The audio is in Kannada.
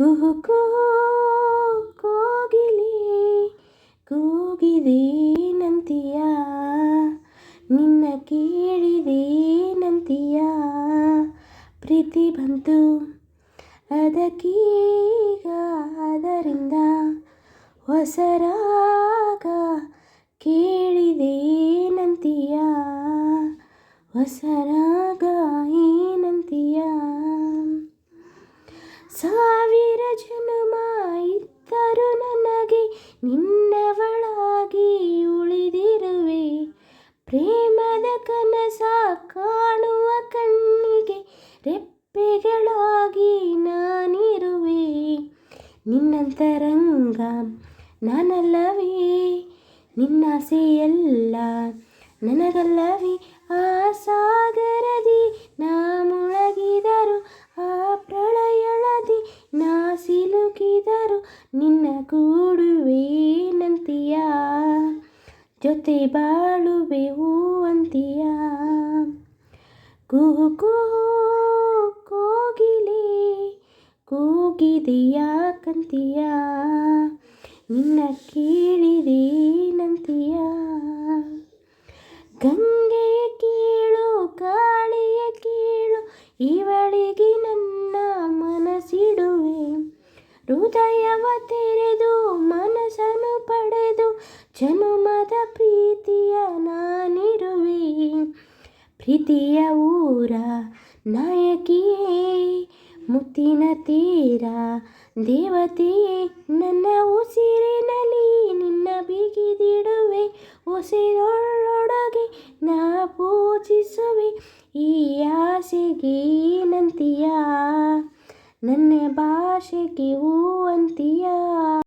ಕುಹು ಕೋಗಿಲೆ ಕೂಗಿದೆ ನಂತಿಯಾ ನಿನ್ನ ಕೇಳಿದೆ ನಂತಿಯಾ ಪ್ರೀತಿ ಬಂತು ಅದಕ್ಕೀಗ ಅದರಿಂದ ಹೊಸರಾಗ ಕೇಳಿದೇನಂತೀಯ ಹೊಸರಾಗ ಏನಂತೀಯ ಸಾವಿರ ಕನಸ ಕಾಣುವ ಕಣ್ಣಿಗೆ ರೆಪ್ಪೆಗಳಾಗಿ ನಾನಿರುವೆ. ನಿನ್ನಂತರಂಗ ನಾನಲ್ಲವೇ. ನಿನ್ನಾಸೆಯಲ್ಲ ನನಗಲ್ಲವೇ. ಆ ಸಾಗರದಿ ನಾ ಮುಳಗಿದರು, ಆ ಪ್ರಳಯಳದಿ ನಾ ಸಿಲುಕಿದರು ನಿನ್ನ ಕೂಡುವೆ ನಂತಿಯ. ಜೊತೆ ಬಾಳುವೆ ಹೂವಂತಿಯ. ಕುಹು ಕುಹು ಕೋಗಿಲೆ, ಕೂಗಿದೆಯ ಕಂತಿಯ. ನಿನ್ನ ಕೇಳಿದೆ ಗಂಗೆ ಕೇಳು ಕೀಳು ಕಾಳಿಯ ಕೇಳು, ಇವಳಿಗೆ ನನ್ನ ಮನಸ್ಸಿಡುವೆ ಹೃದಯವ ತೆರೆದು, ಮನಸ್ಸನ್ನು ಪಡೆದು ಜನುಮದ ಪ್ರೀತಿಯ ನಾನಿರುವೆ. ಪ್ರೀತಿಯ ಊರ ನಾಯಕಿಯೇ, ಮುತ್ತಿನ ತೀರ ದೇವತೆಯೇ, ನನ್ನ ಉಸಿರಿನಲ್ಲಿ ನಿನ್ನ ಬಿಗಿದಿಡುವೆ. ಉಸಿರೊಳೊಡಗೆ ನಾ ಪೂಜಿಸುವೆ. ಈ ಆಸೆಗೆ ನಂತಿಯ, ನನ್ನ ಭಾಷೆಗೆ ಹೂ